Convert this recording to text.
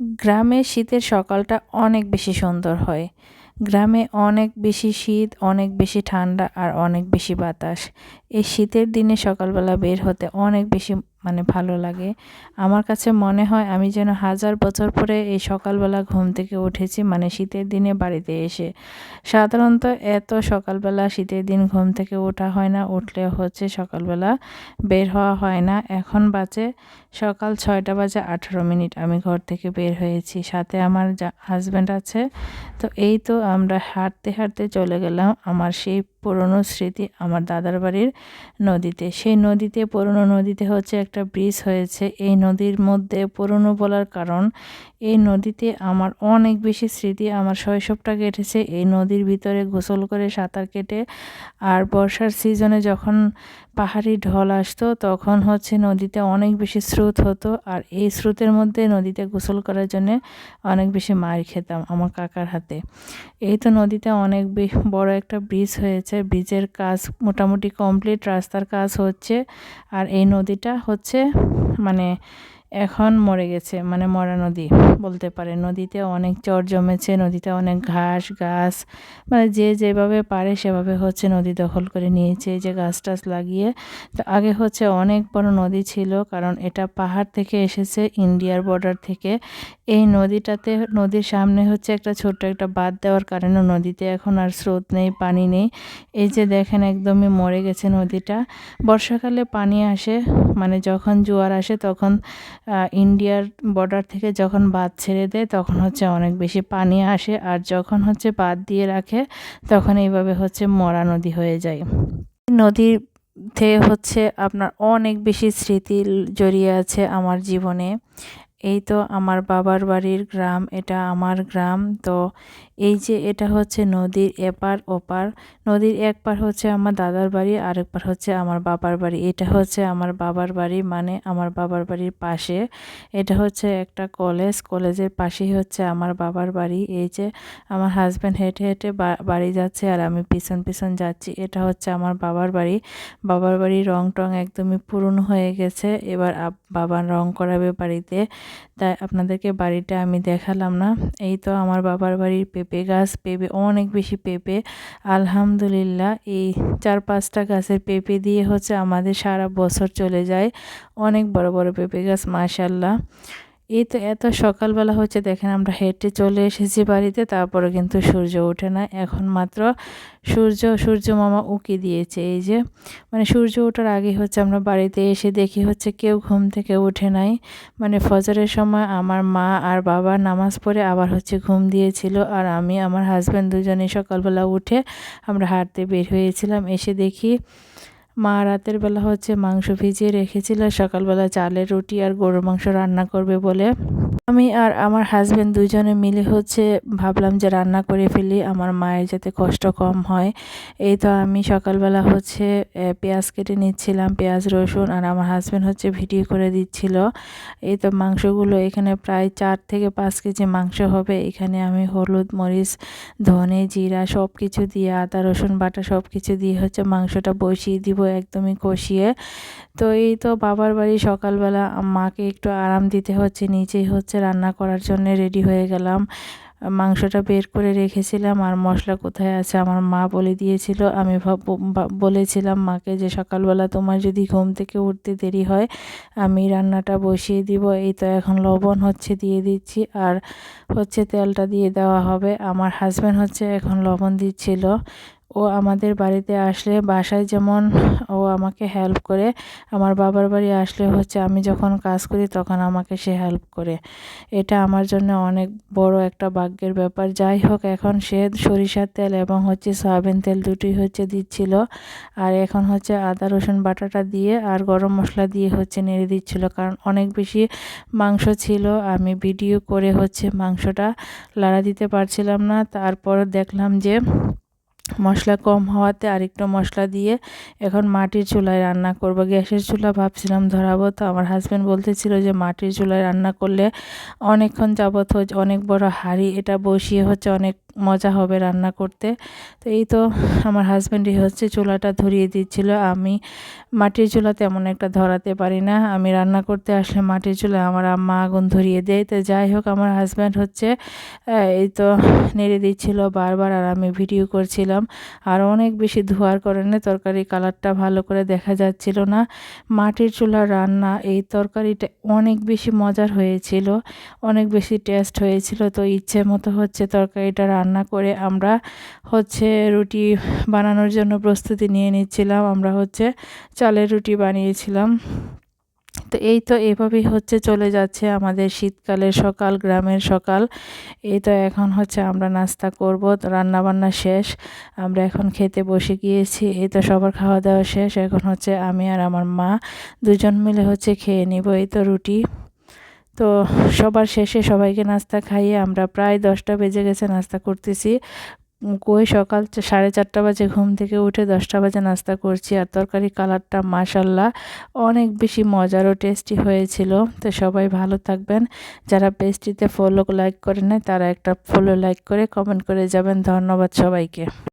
গ্রামে শীতের সকালটা অনেক বেশি সুন্দর হয়। গ্রামে অনেক বেশি শীত, অনেক বেশি ঠান্ডা আর অনেক বেশি বাতাস। এই শীতের দিনে সকালবেলা বের হতে অনেক বেশি মানে ভালো লাগে। আমার কাছে মনে হয় আমি যেন হাজার বছর পরে এই সকালবেলা ঘুম থেকে উঠেছি মানে শীতের দিনে বাড়িতে এসে। সাধারণত এত সকালবেলা শীতের দিন ঘুম থেকে ওঠা হয় না, উঠলে হচ্ছে সকালবেলা বের হওয়া হয় না। এখন বাজে সকাল ছয়টা বাজে আঠারো মিনিট, আমি ঘর থেকে বের হয়েছি। সাথে আমার হাজব্যান্ড আছে। তো এই তো আমরা হাঁটতে হাঁটতে চলে গেলাম। আমার সেই পুরনো স্মৃতি আমার দাদার বাড়ির নদীতে। সেই নদীতে, পুরনো নদীতে হচ্ছে একটা ব্রিজ হয়েছে। এই নদীর মধ্যে পুরনো বলার কারণ, এই নদীতে আমার অনেক বেশি স্মৃতি, আমার শৈশবটা কেটেছে। এই নদীর ভিতরে গোসল করে সাঁতার কেটে আর বর্ষার সিজনে যখন পাহাড়ি ঢল আসতো, তখন হচ্ছে নদীতে অনেক বেশি স্রোত হতো। আর এই স্রোতের মধ্যে নদীতে গোসল করার জন্যে অনেক বেশি মার খেতাম আমার কাকার হাতে। এই তো নদীতে অনেক বড় একটা ব্রিজ হয়েছে। ব্রিজের কাজ মোটামুটি কমপ্লিট রাস্তার কাজ হচ্ছে। আর এই নদীটা হচ্ছে মানে এখন মরে গেছে মানে মরা নদী বলতে পারে নদীতে অনেক চর জমেছে, নদীতে অনেক ঘাস, গাছ মানে যে যেভাবে পারে সেভাবে হচ্ছে নদী দখল করে নিয়েছে। এই যে গাছ টাছ লাগিয়ে, তো আগে হচ্ছে অনেক বড় নদী ছিল, কারণ এটা পাহাড় থেকে এসেছে ইন্ডিয়ার বর্ডার থেকে। এই নদীটাতে, নদীর সামনে হচ্ছে একটা ছোট্ট একটা বাদ দেওয়ার কারণে নদীতে এখন আর স্রোত নেই, পানি নেই। এই যে দেখেন একদমই মরে গেছে নদীটা। বর্ষাকালে পানি আসে মানে যখন জোয়ার আসে তখন ইন্ডিয়ার বর্ডার থেকে যখন বাঁধ ছেড়ে দেয়, তখন হচ্ছে অনেক বেশি পানি আসে। আর যখন হচ্ছে বাঁধ দিয়ে রাখে, তখন এইভাবে হচ্ছে মরা নদী হয়ে যায়। নদীর হচ্ছে আপনার অনেক বেশি স্মৃতি জড়িয়ে আছে আমার জীবনে। এই তো আমার বাবার বাড়ির গ্রাম, এটা আমার গ্রাম। তো এই যে এটা হচ্ছে নদীর এপার ওপার। নদীর এক পার হচ্ছে আমার দাদার বাড়ি, আরেক পার হচ্ছে আমার বাবার বাড়ি। এটা হচ্ছে আমার বাবার বাড়ি মানে আমার বাবার বাড়ির পাশে। এটা হচ্ছে একটা কলেজ, কলেজের পাশেই হচ্ছে আমার বাবার বাড়ি। এই যে আমার হাজব্যান্ড হেঁটে হেঁটে বাড়ি যাচ্ছে আর আমি পিছন পিছন যাচ্ছি। এটা হচ্ছে আমার বাবার বাড়ি। বাবার বাড়ির রং টং একদমই পুরনো হয়ে গেছে। এবার বাবা রং করাবে বাড়িতে। তাই আপনাদেরকে বাড়িটা আমি দেখালাম না। এই তো আমার বাবার বাড়ির পেঁপে গাছ, পেঁপে অনেক বেশি পেঁপে। আলহামদুলিল্লাহ, এই চার পাঁচটা গাছের পেঁপে দিয়ে হচ্ছে আমাদের সারা বছর চলে যায়। অনেক বড় বড় পেঁপে গাছ মাশাল্লাহ এই তো এত সকালবেলা হচ্ছে, দেখেন আমরা হেঁটে চলে এসেছি বাড়িতে, তারপরে কিন্তু সূর্য ওঠে না। এখন মাত্র সূর্য সূর্য মামা উকি দিয়েছে, এই যে। মানে সূর্য ওঠার আগে হচ্ছে আমরা বাড়িতে এসে দেখি হচ্ছে কেউ ঘুম থেকে উঠে নাই। মানে ফজরের সময় আমার মা আর বাবা নামাজ পড়ে আবার হচ্ছে ঘুম দিয়েছিল আর আমি, আমার হাজব্যান্ড দুজনে সকালবেলা উঠে আমরা হাঁটতে বের হয়েছিলাম। এসে দেখি মা রাতের বেলা হচ্ছে মাংস ভিজিয়ে রেখেছিল, সকালবেলা চালের রুটি আর গরুর মাংস রান্না করবে বলে। আমি আর আমার হাজব্যান্ড দুজনে মিলে হচ্ছে ভাবলাম যে রান্না করে ফেলি, আমার মায়ের যাতে কষ্ট কম হয়। এই তো আমি সকালবেলা হচ্ছে পেঁয়াজ কেটে নিচ্ছিলাম, পেঁয়াজ, রসুন আর আমার হাজব্যান্ড হচ্ছে ভিডিও করে দিচ্ছিল। এই তো মাংসগুলো এখানে প্রায় চার থেকে পাঁচ কেজি মাংস হবে। এখানে আমি হলুদ, মরিচ, ধনে, জিরা সব কিছু দিয়ে, আদা, রসুন, বাটা সব কিছু দিয়ে হচ্ছে মাংসটা বসিয়ে দিব একদমই কষিয়ে। তো এই তো বাবার বাড়ি সকালবেলা, মাকে একটু আরাম দিতে হচ্ছে, নিচেই হচ্ছে রান্না করার জন্য রেডি হয়ে গেলাম। মাংসটা বের করে রেখেছিলাম আর মশলা কোথায় আছে আমার মা বলে দিয়েছিল। আমি বলেছিলাম, মাকে যে সকালবেলা তোমার যদি ঘুম থেকে উঠতে দেরি হয়, আমি রান্নাটা বসিয়ে দিব। এই তো এখন লবণ হচ্ছে দিয়ে দিচ্ছি আর হচ্ছে তেলটা দিয়ে দেওয়া হবে। আমার হাজব্যান্ড হচ্ছে এখন লবণ দিচ্ছিল। ও আমাদের বাড়িতে আসলে বাসায় যেমন ও আমাকে হেল্প করে, আমার বাবার বাড়ি আসলে হচ্ছে আমি যখন কাজ করি তখন আমাকে সে হেল্প করে। এটা আমার জন্য অনেক বড় একটা ভাগ্যের ব্যাপার। যাই হোক, এখন সে সরিষার তেল এবং হচ্ছে সয়াবিন তেল দুটি হচ্ছে দিচ্ছিল আর এখন হচ্ছে আদা, রসুন বাটাটা দিয়ে আর গরম মশলা দিয়ে হচ্ছে নেড়ে দিচ্ছিল। কারণ অনেক বেশি মাংস ছিল, আমি ভিডিও করে হচ্ছে মাংসটা লাড়া দিতে পারছিলাম না। তারপর দেখলাম যে মশলা কম হওয়াতে আরেকটু মশলা দিয়ে এখন মাটির চুলায় রান্না করব। গ্যাসের চুলা ভাবছিলাম ধরাবো, তো আমার হাজব্যান্ড বলতেছিল যে মাটির চুলায় রান্না করলে অনেকক্ষণ যাবত হচ্ছে, অনেক বড় হাড়ি, এটা বসিয়ে হচ্ছে অনেক মজা হবে রান্না করতে। তো এই তো আমার হাজব্যান্ডই হচ্ছে চুলাটা ধরিয়ে দিচ্ছিল। আমি মাটির চুলা তেমন একটা ধরাতে পারি না। আমি রান্না করতে আসলে মাটির চুলা আমার আম্মা আগুন ধরিয়ে দেয়। তো যাই হোক, আমার হাজব্যান্ড হচ্ছে এই তো নেড়ে দিচ্ছিল বারবার আর আমি ভিডিও করছিলাম। আর অনেক বেশি ধোয়ার কারণে তরকারি কালারটা ভালো করে দেখা যাচ্ছিল না। মাটির চুলা রান্না এই তরকারিটা অনেক বেশি মজার হয়েছিল, অনেক বেশি টেস্ট হয়েছিল। তো ইচ্ছে মতো হচ্ছে তরকারিটা রান্না করে আমরা হচ্ছে রুটি বানানোর জন্য প্রস্তুতি নিয়ে নিচ্ছিলাম। আমরা হচ্ছে চালের রুটি বানিয়েছিলাম। তো এই তো এভাবেই হচ্ছে চলে যাচ্ছে আমাদের শীতকালের সকাল, গ্রামের সকাল। এই তো এখন হচ্ছে আমরা নাস্তা করব রান্না বান্না শেষ। আমরা এখন খেতে বসে গিয়েছি, এই তো সবার খাওয়া দাওয়া শেষ। এখন হচ্ছে আমি আর আমার মা দুজন মিলে হচ্ছে খেয়ে নিব এই তো রুটি। তো সবার শেষে সবাইকে নাস্তা খাইয়ে আমরা প্রায় দশটা বেজে গেছে নাস্তা করতেছি। কই সকাল সাড়ে চারটা বাজে ঘুম থেকে উঠে দশটা বাজে নাস্তা করছি আর তরকারি কালারটা মাশাল্লাহ অনেক বেশি মজার ও টেস্টি হয়েছিল। তো সবাই ভালো থাকবেন। যারা পেস্ট্রিতে ফলো লাইক করে নেয় তারা একটা ফলো লাইক করে কমেন্ট করে যাবেন। ধন্যবাদ সবাইকে।